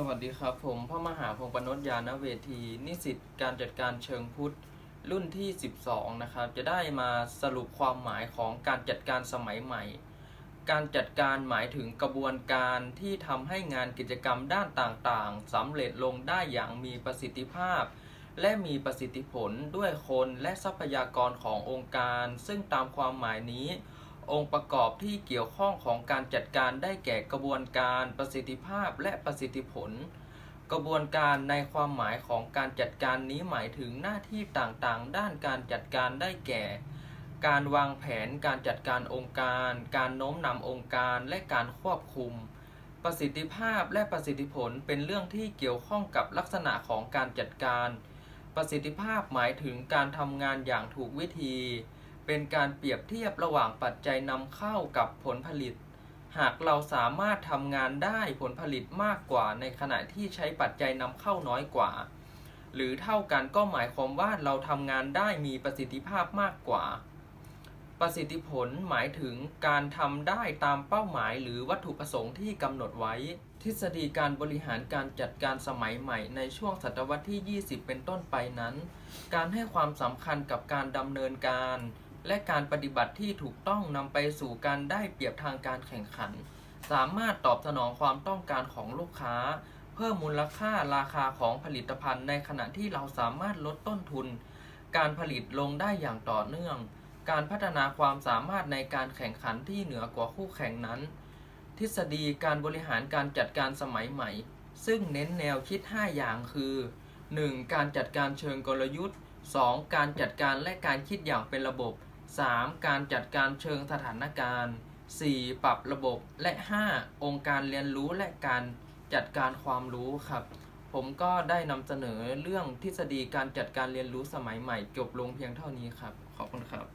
สวัสดีครับ ผมพระมหาพงปนชยานเวที นิสิตการจัดการเชิงพุทธ รุ่นที่ 12 นะครับ จะได้มาสรุปความหมายของการจัดการสมัยใหม่ การจัดการหมายถึงกระบวนการที่ทำให้งานกิจกรรมด้านต่างๆสำเร็จลงได้อย่างมีประสิทธิภาพ และมีประสิทธิผลด้วยคนและทรัพยากรขององค์การ ซึ่งตามความหมายนี้ องค์ประกอบที่เกี่ยวข้องของการจัดการได้แก่กระบวนการประสิทธิภาพและประสิทธิผล กระบวนการในความหมายของการจัดการนี้หมายถึงหน้าที่ต่างๆ ด้านการจัดการได้แก่ การวางแผนการจัดการองค์การ การโน้มนำองค์การและการควบคุม ประสิทธิภาพและประสิทธิผลเป็นเรื่องที่เกี่ยวข้องกับลักษณะของการจัดการ ประสิทธิภาพหมายถึงการทำงานอย่างถูกวิธี เป็นการเปรียบเทียบระหว่างปัจจัยนำเข้ากับผลผลิต หากเราสามารถทำงานได้ผลผลิตมากกว่าในขณะที่ใช้ปัจจัยนำเข้าน้อยกว่า หรือเท่ากันก็หมายความว่าเราทำงานได้มีประสิทธิภาพมากกว่า ประสิทธิผลหมายถึงการทำได้ตามเป้าหมายหรือวัตถุประสงค์ที่กำหนดไว้ ทฤษฎีการบริหารการจัดการสมัยใหม่ในช่วงศตวรรษที่ 20 เป็นต้นไปนั้น การให้ความสำคัญกับการดำเนินการ และการปฏิบัติที่ถูกต้องนำไปสู่การได้เปรียบทางการแข่งขัน สามารถตอบสนองความต้องการของลูกค้า เพิ่มมูลค่าราคาของผลิตภัณฑ์ในขณะที่เราสามารถลดต้นทุน การผลิตลงได้อย่างต่อเนื่อง การพัฒนาความสามารถในการแข่งขันที่เหนือกว่าคู่แข่งนั้น ทฤษฎีการบริหารการจัดการสมัยใหม่ ซึ่งเน้นแนวคิด 5 อย่างคือ 1. การจัดการเชิงกลยุทธ์ 2. การจัดการและการคิดอย่างเป็นระบบ 3. การจัดการเชิงสถานการณ์ 4. ปรับระบบและ 5. องค์การเรียนรู้และการจัดการความรู้ครับ ผมก็ได้นำเสนอเรื่องทฤษฎีการจัดการเรียนรู้สมัยใหม่จบลงเพียงเท่านี้ครับ ขอบคุณครับ